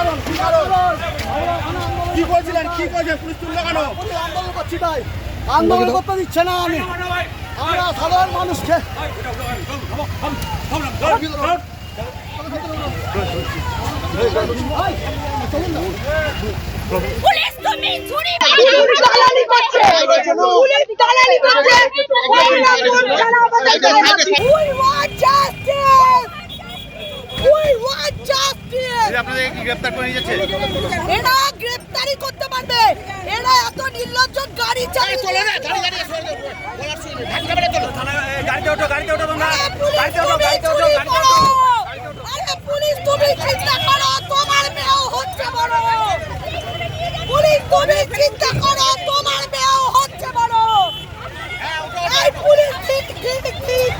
কারণ কি কারণ কি বলছিলেন কি করছে পুলিশ তুললো কেন আন্দোলন করছি তাই আন্দোলন করতে দিচ্ছে না আমি আমরা সাধারণ মানুষকে পুলিশ আপনাদের গ্রেফতার করে নিয়ে যাচ্ছে এরা গ্রেফতারি করতে পারবে এরা এত নির্লজ্জ গাড়ি চালিয়ে গাড়িতে ওঠো গাড়িতে ওঠো তোমরা আরে পুলিশ তুমি চুরি করো আরে পুলিশ তুমি চিন্তা করো তোমার মেয়েও হচ্ছে বড় পুলিশ তুমি চিন্তা করো তোমার মেয়েও হচ্ছে বড় এই পুলিশ ঠিক ঠিক ঠিক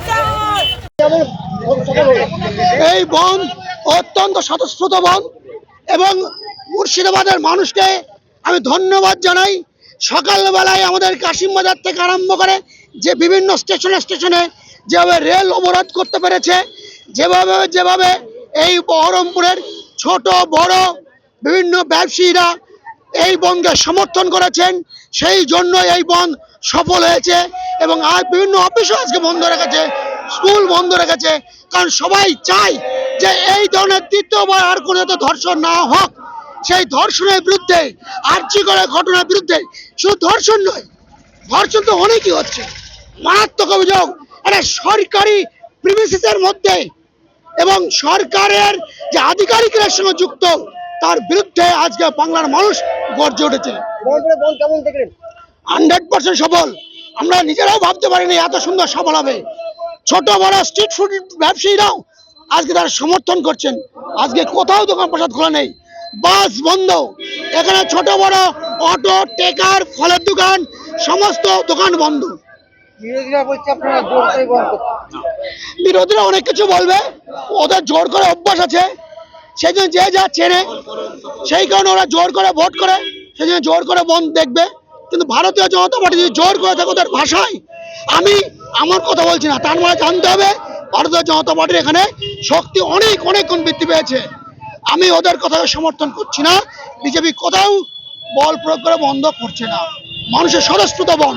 এই বন অত্যন্ত স্বতঃস্ফূর্ত বন এবং মুর্শিদাবাদের মানুষকে আমি ধন্যবাদ জানাই। সকালবেলায় আমাদের কাশিম বাজার থেকে আরম্ভ করে যে বিভিন্ন স্টেশনে স্টেশনে যেভাবে রেল অবরোধ করতে পেরেছে, যেভাবে যেভাবে এই বহরমপুরের ছোট, বড় বিভিন্ন ব্যবসায়ীরা এই বনকে সমর্থন করেছেন, সেই জন্য এই বন সফল হয়েছে এবং আর বিভিন্ন অফিসও আজকে বন্ধ রেখেছে, স্কুল বন্ধ রেখেছে। কারণ সবাই চায় যে এই ধরনের তৃতীয়বার আর কোনো ধর্ষণ না হোক, সেই ধর্ষণের বিরুদ্ধে, আর্জি করে ঘটনার বিরুদ্ধে শুধু ধর্ষণ নয়, ধর্ষণ তো অনেকই হচ্ছে। মারাত্মক অভিযোগ একটা সরকারি প্রিমিসিসের মধ্যে এবং সরকারের যে আধিকারিকের সঙ্গে যুক্ত, তার বিরুদ্ধে আজকে বাংলার মানুষ গর্জে উঠেছে। হান্ড্রেড পার্সেন্ট সফল। আমরা নিজেরাও ভাবতে পারিনি এত সুন্দর সফল হবে। ছোট বড় স্ট্রিট ফুড ব্যবসায়ীরাও আজকে তারা সমর্থন করছেন। আজকে কোথাও দোকান প্রসাদ খোলা নেই। বাস বন্ধ। এখানে ছোট বড় অটো টেকার ফলের দোকান সমস্ত দোকান বন্ধ। বিরোধীরা অনেক কিছু বলবে। ওদের জোর করে অভ্যাস আছে। সেই জন্য যে যা চেনে সেই কারণে ওরা জোর করে ভোট করে। সেই জন্য জোর করে বন্ধ দেখবে। কিন্তু ভারতীয় জনতা পার্টি যদি জোর করে থাকে ওদের ভাষায় আমি আমার কথা বলছি না। তার মানে জানতে হবে ভারতীয় জনতা পার্টির এখানে শক্তি অনেক অনেক গুণ বৃদ্ধি পেয়েছে। আমি ওদের কথা সমর্থন করছি না। বিজেপি কোথাও বল প্রয়োগ করে বন্ধ করছে না। মানুষের স্বতঃস্ফূর্ত বন